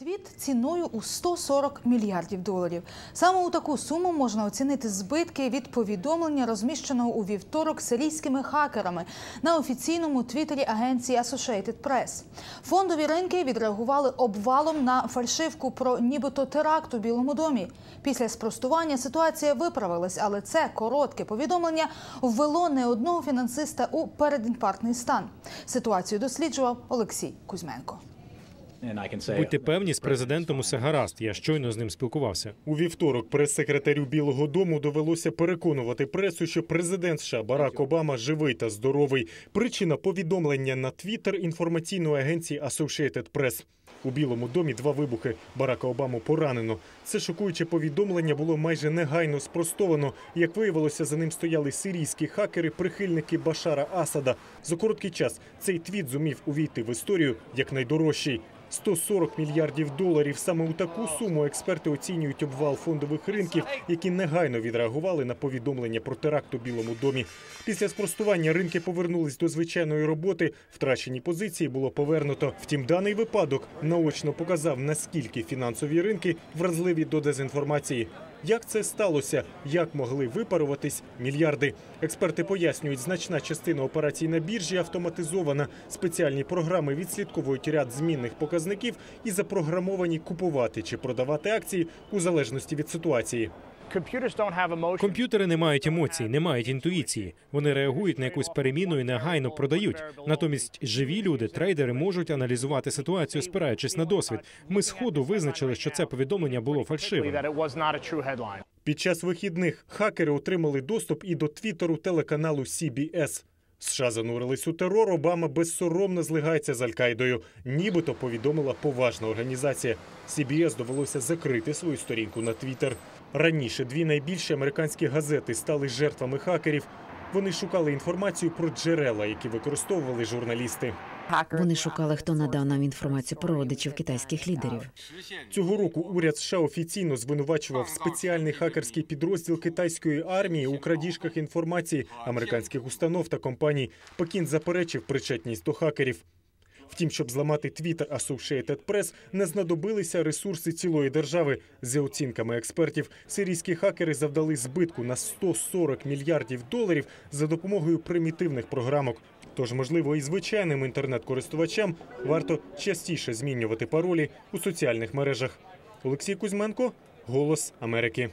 Твіт ціною у 140 мільярдів доларів. Саме у таку суму можна оцінити збитки від повідомлення, розміщеного у вівторок сирійськими хакерами на офіційному твіттері агенції Associated Press. Фондові ринки відреагували обвалом на фальшивку про нібито теракт у Білому домі. Після спростування ситуація виправилась, але це коротке повідомлення ввело не одного фінансиста у передінфарктний стан. Ситуацію досліджував Олексій Кузьменко. Будьте певні, з президентом усе гаразд. Я щойно з ним спілкувався. У вівторок прес-секретарю Білого Дому довелося переконувати пресу, що президент США Барак Обама живий та здоровий. Причина повідомлення на Твіттер інформаційної агенції Associated Press. У Білому домі два вибухи. Барака Обаму поранено. Це шокуюче повідомлення було майже негайно спростовано. Як виявилося, за ним стояли сирійські хакери, прихильники Башара Асада. За короткий час цей твіт зумів увійти в історію як найдорожчий. 140 мільярдів доларів. Саме у таку суму експерти оцінюють обвал фондових ринків, які негайно відреагували на повідомлення про теракт у Білому домі. Після спростування ринки повернулись до звичайної роботи. Втрачені позиції було повернуто. Втім, даний випадок наочно показав, наскільки фінансові ринки вразливі до дезінформації. Як це сталося? Як могли випаруватись мільярди? Експерти пояснюють, значна частина операцій на біржі автоматизована. Спеціальні програми відслідковують ряд змінних показників і запрограмовані купувати чи продавати акції у залежності від ситуації. Комп'ютери не мають емоцій, не мають інтуїції. Вони реагують на якусь переміну і негайно продають. Натомість живі люди, трейдери можуть аналізувати ситуацію, спираючись на досвід. Ми сходу визначили, що це повідомлення було фальшивим. Під час вихідних хакери отримали доступ і до твіттеру телеканалу CBS. США занурились у терор. Обама безсоромно злигається з Аль-Каїдою. Нібито повідомила поважна організація. CBS довелося закрити свою сторінку на Твіттер. Раніше дві найбільші американські газети стали жертвами хакерів. Вони шукали інформацію про джерела, які використовували журналісти. Вони шукали, хто надав нам інформацію про родичів китайських лідерів. Цього року уряд США офіційно звинувачував спеціальний хакерський підрозділ китайської армії у крадіжках інформації американських установ та компаній. Пекін заперечив причетність до хакерів. Втім, щоб зламати Twitter Associated Press, не знадобилися ресурси цілої держави. За оцінками експертів, сирійські хакери завдали збитку на 140 мільярдів доларів за допомогою примітивних програмок. Тож, можливо, і звичайним інтернет-користувачам варто частіше змінювати паролі у соціальних мережах. Олексій Кузьменко, Голос Америки.